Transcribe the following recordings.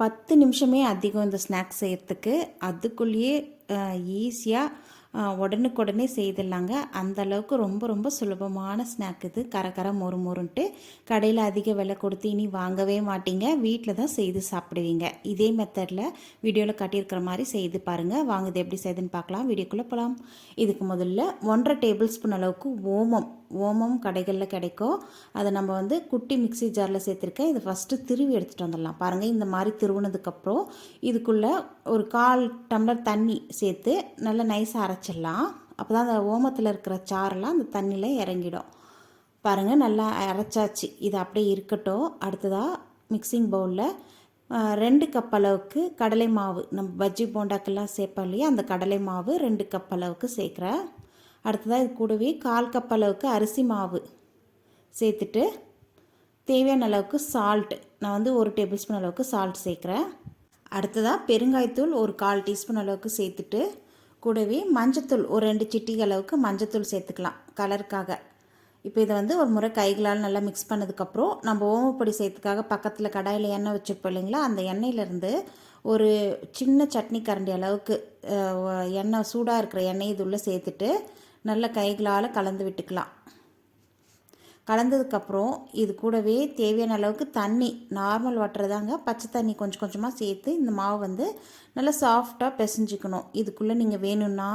பத்து நிமிஷமே அதிகம் இந்த ஸ்நாக்ஸ் செய்கிறதுக்கு அதுக்குள்ளேயே ஈஸியாக உடனுக்குடனே செய்திடலாங்க. அந்த அளவுக்கு ரொம்ப ரொம்ப சுலபமான ஸ்நாக் இது. கர கர மொறு மொறுன்ட்டு கடையில் அதிக விலை கொடுத்து இனி வாங்கவே மாட்டீங்க. வீட்டில் தான் செய்து சாப்பிடுவீங்க. இதே மெத்தடில் வீடியோவில் காட்டியிருக்கிற மாதிரி செய்து பாருங்கள் வாங்குது எப்படி செய்யுதுன்னு பார்க்கலாம். வீடியோக்குள்ளே போகலாம் இதுக்கு முதல்ல ஒன்றரை டேபிள் ஸ்பூன் அளவுக்கு ஓமம். ஓமம் கடைகளில் கிடைக்கும். அதை நம்ம வந்து குட்டி மிக்சி ஜாரில் சேர்த்துருக்கேன். இதை ஃபஸ்ட்டு திருவி எடுத்துகிட்டு வந்துடலாம். பாருங்கள் இந்த மாதிரி திருவுனதுக்கப்புறம் இதுக்குள்ளே ஒரு கால் டம்ளர் தண்ணி சேர்த்து நல்லா நைஸாக அரைச்சிடலாம். அப்போ தான் அந்த ஓமத்தில் இருக்கிற சாரெல்லாம் அந்த தண்ணியில் இறங்கிடும். பாருங்கள் நல்லா அரைச்சாச்சு. இது அப்படியே இருக்கட்டும். அடுத்ததாக மிக்சிங் பவுலில் ரெண்டு கப் அளவுக்கு கடலை மாவு. நம்ம பஜ்ஜி போண்டாக்கெல்லாம் சேர்ப்போம் இல்லையா? அந்த கடலை மாவு ரெண்டு கப் அளவுக்கு சேர்க்குறேன் அடுத்ததாக இது கூடவே கால் கப் அளவுக்கு அரிசி மாவு சேர்த்துட்டு தேவையான அளவுக்கு சால்ட்டு நான் வந்து ஒரு டேபிள் ஸ்பூன் அளவுக்கு சால்ட் சேர்க்குறேன். அடுத்ததாக பெருங்காயத்தூள் ஒரு கால் டீஸ்பூன் அளவுக்கு சேர்த்துட்டு கூடவே மஞ்சத்தூள் ஒரு ரெண்டு சிட்டிக அளவுக்கு மஞ்சத்தூள் சேர்த்துக்கலாம் கலருக்காக இப்போ இதை வந்து ஒரு முறை கைகளால் நல்லா மிக்ஸ் பண்ணதுக்கப்புறம் நம்ம ஓமப்பொடி சேர்த்துக்காக பக்கத்தில் கடாயில் எண்ணெய் வச்சுருப்போம் இல்லைங்களா? அந்த எண்ணெயிலேருந்து ஒரு சின்ன சட்னி கரண்டி அளவுக்கு எண்ணெய் சூடாக இருக்கிற எண்ணெய் இது உள்ளே சேர்த்துட்டு நல்ல கைகளால் கலந்து விட்டுக்கலாம். கலந்ததுக்கப்புறம் இது கூடவே தேவையான அளவுக்கு தண்ணி நார்மல் வாட்டர் தாங்க. பச்சை தண்ணி கொஞ்சம் கொஞ்சமாக சேர்த்து இந்த மாவு வந்து நல்லா சாஃப்டாக பிசைஞ்சிக்கணும். இதுக்குள்ளே நீங்கள் வேணும்னா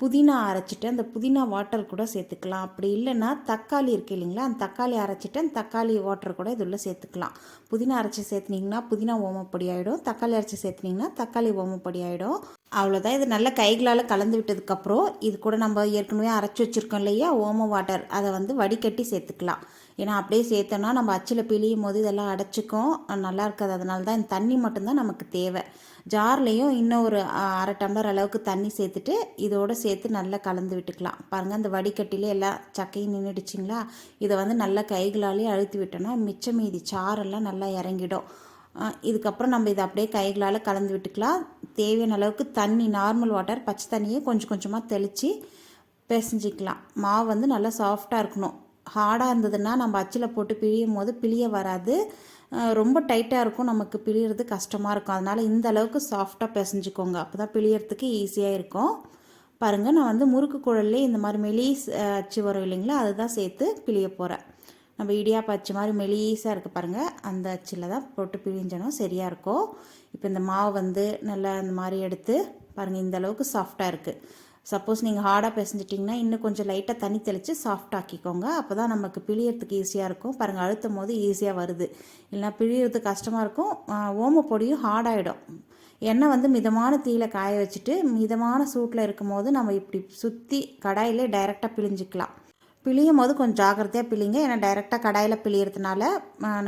புதினா அரைச்சிட்டு அந்த புதினா வாட்டர் கூட சேர்த்துக்கலாம். அப்படி இல்லைன்னா தக்காளி இருக்கு இல்லைங்களா அந்த தக்காளி அரைச்சிட்டு அந்த தக்காளி வாட்டர் கூட இதுள்ள சேர்த்துக்கலாம். புதினா அரைச்சி சேர்த்துனீங்கன்னா புதினா ஓமப்பொடி ஆகிடும் தக்காளி அரைச்சி சேர்த்துனீங்கன்னா தக்காளி ஓமப்பொடி ஆகிடும் அவ்வளோதான் இது நல்லா கைகளால் கலந்து விட்டதுக்கப்புறம் இது கூட நம்ம ஏற்கனவே அரைச்சி வச்சுருக்கோம் இல்லையா? ஓம வாட்டர் அதை வந்து வடிகட்டி சேர்த்துக்கலாம். ஏன்னா அப்படியே சேர்த்தோன்னா நம்ம அச்சில் பிழியும் போது இதெல்லாம் அடைச்சிக்கும். நல்லா இருக்காது. அதனால தான் இந்த தண்ணி மட்டும்தான் நமக்கு தேவை. ஜார்லேயும் இன்னும் ஒரு அரை டம்ளர் அளவுக்கு தண்ணி சேர்த்துட்டு இதோடு சேர்த்து நல்லா கலந்து விட்டுக்கலாம். பாருங்கள் அந்த வடிகட்டிலே எல்லாம் சக்கையும் நின்றுடுச்சிங்களா இதை வந்து நல்லா கைகளாலே அழுத்தி விட்டோன்னா மிச்சம் மீதி சாரெல்லாம் நல்லா இறங்கிடும். இதுக்கப்புறம் நம்ம இதை அப்படியே கைகளால் கலந்து விட்டுக்கலாம். தேவையான அளவுக்கு தண்ணி நார்மல் வாட்டர் பச்சை தண்ணியை கொஞ்சம் கொஞ்சமாக தெளித்து பிசைஞ்சிக்கலாம். மாவு வந்து நல்லா சாஃப்டாக இருக்கணும். ஹார்டாக இருந்ததுன்னா நம்ம அச்சில் போட்டு பிழியும் போது பிழிய வராது. ரொம்ப டைட்டாக இருக்கும். நமக்கு பிழியறது கஷ்டமாக இருக்கும். அதனால் இந்த அளவுக்கு சாஃப்டாக பிசைஞ்சிக்கோங்க. அப்போ தான் பிழியறதுக்கு ஈஸியாக இருக்கும். பாருங்கள் நான் வந்து முறுக்கு குழல்லே இந்த மாதிரி மெலி அச்சு வரும் இல்லைங்களா? அதுதான் சேர்த்து பிழிய போகிறேன் நம்ம இடியாப்ப அச்சு மாதிரி மெலீஸாக இருக்குது பாருங்கள் அந்த அச்சில் தான் போட்டு பிழிஞ்சனும். சரியாக இருக்கும் இப்போ இந்த மாவு வந்து நல்லா இந்த மாதிரி எடுத்து பாருங்கள் இந்த அளவுக்கு சாஃப்டாக இருக்குது சப்போஸ் நீங்கள் ஹார்டாக பிசைஞ்சிட்டிங்கன்னா இன்னும் கொஞ்சம் லைட்டாக தண்ணி தெளித்து சாஃப்டாக்கிக்கோங்க அப்போ தான் நமக்கு பிழியறதுக்கு ஈஸியாக இருக்கும். பாருங்கள் அழுத்தும் போது ஈஸியாக வருது. இல்லைனா பிழியறது கஷ்டமாக இருக்கும். ஓமப்பொடியும் ஹார்டாகிடும் எண்ணெய் வந்து மிதமான தீயில் காய வச்சுட்டு மிதமான சூட்டில் இருக்கும் போது நம்ம இப்படி சுற்றி கடாயிலே டைரெக்டாக பிழிஞ்சிக்கலாம். பிழியும் போது கொஞ்சம் ஜாகிரதையாக பிழிங்க. ஏன்னா டைரெக்டாக கடாயில் பிழியறதுனால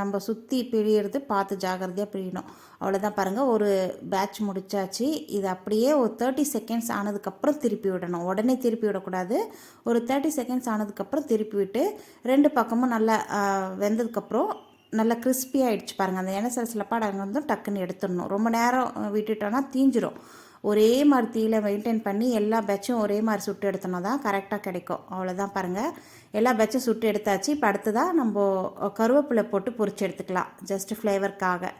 நம்ம சுற்றி பிழியறது பார்த்து ஜாகிரதையாக பிழியணும். அவ்வளோதான் பாருங்கள் ஒரு பேட்ச் முடிச்சாச்சு. இது அப்படியே ஒரு தேர்ட்டி செகண்ட்ஸ் ஆனதுக்கப்புறம் திருப்பி விடணும். உடனே திருப்பி விடக்கூடாது. ஒரு தேர்ட்டி செகண்ட்ஸ் ஆனதுக்கப்புறம் திருப்பி விட்டு ரெண்டு பக்கமும் நல்லா வெந்ததுக்கப்புறம் நல்லா கிறிஸ்பியாக ஆகிடுச்சு பாருங்கள் அந்த எண்ணெய் சில சிலப்பாடு வந்து டக்குன்னு எடுத்துடணும். ரொம்ப நேரம் விட்டுட்டோன்னா தீஞ்சிரும். ஒரே மாதிரி தீயில மெயின்டைன் பண்ணி எல்லா பேட்சும் ஒரே மாதிரி சுட்டு எடுத்தோம்னா தான் கரெக்டாக கிடைக்கும். அவ்வளோதான் பாருங்கள் எல்லா பேட்சும் சுட்டு எடுத்தாச்சு. இப்போ அடுத்ததாக நம்ம கருவேப்பிலை போட்டு பொறிச்சு எடுத்துக்கலாம். ஜஸ்ட் ஃப்ளேவருக்காக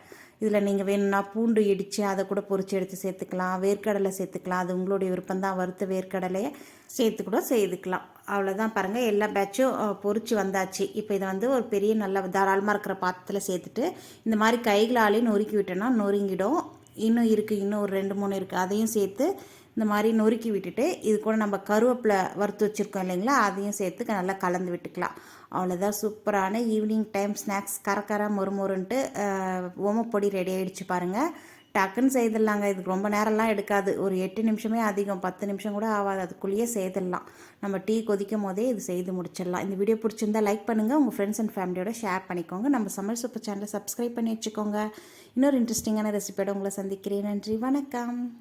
இதில் நீங்கள் வேணும்னா பூண்டு இடித்து அதை கூட பொறிச்சு எடுத்து சேர்த்துக்கலாம். வேர்க்கடலை சேர்த்துக்கலாம். அது உங்களுடைய விருப்பம் தான். வறுத்த வேர்க்கடலையை சேர்த்து கூட செய்துக்கலாம். அவ்வளோதான் பாருங்கள் எல்லா பேட்சும் பொறிச்சு வந்தாச்சு. இப்போ இதை வந்து ஒரு பெரிய நல்ல தாராளமாக இருக்கிற பாத்திரத்தில் சேர்த்துட்டு இந்த மாதிரி கைகளாலே நொறுக்கி விட்டோன்னா நொறுங்கிடும். இன்னும் இருக்குது இன்னும் ஒரு ரெண்டு மூணு இருக்குது அதையும் சேர்த்து இந்த மாதிரி நொறுக்கி விட்டுட்டு இது கூட நம்ம கருவேப்பிலை வறுத்து வச்சுருக்கோம் இல்லைங்களா? அதையும் சேர்த்து நல்லா கலந்து விட்டுக்கலாம். அவ்வளோதான் சூப்பரான ஈவினிங் டைம் ஸ்நாக்ஸ் கரக்கர மொறுமொறுன்ட்டு ஓமப்பொடி ரெடி ஆகிடுச்சு பாருங்கள் டக்குன்னு செய்திடலாங்க. இதுக்கு ரொம்ப நேரம்லாம் எடுக்காது. ஒரு எட்டு நிமிஷமே அதிகம். பத்து நிமிஷம் கூட ஆகாது. அதுக்குள்ளேயே செய்திடலாம். நம்ம டீ கொதிக்கும் போதே இது செய்து முடிச்சிடலாம். இந்த வீடியோ பிடிச்சிருந்தா லைக் பண்ணுங்கள் உங்கள் ஃப்ரெண்ட்ஸ் அண்ட் ஃபேமிலியோட ஷேர் பண்ணிக்கோங்க. நம்ம சமையல் சூப்பர் சேனலை சப்ஸ்கிரைப் பண்ணி வச்சுக்கோங்க. இன்னொரு இன்ட்ரெஸ்டிங்கான ரெசிபியோட உங்களை சந்திக்கிறேன். நன்றி. வணக்கம்.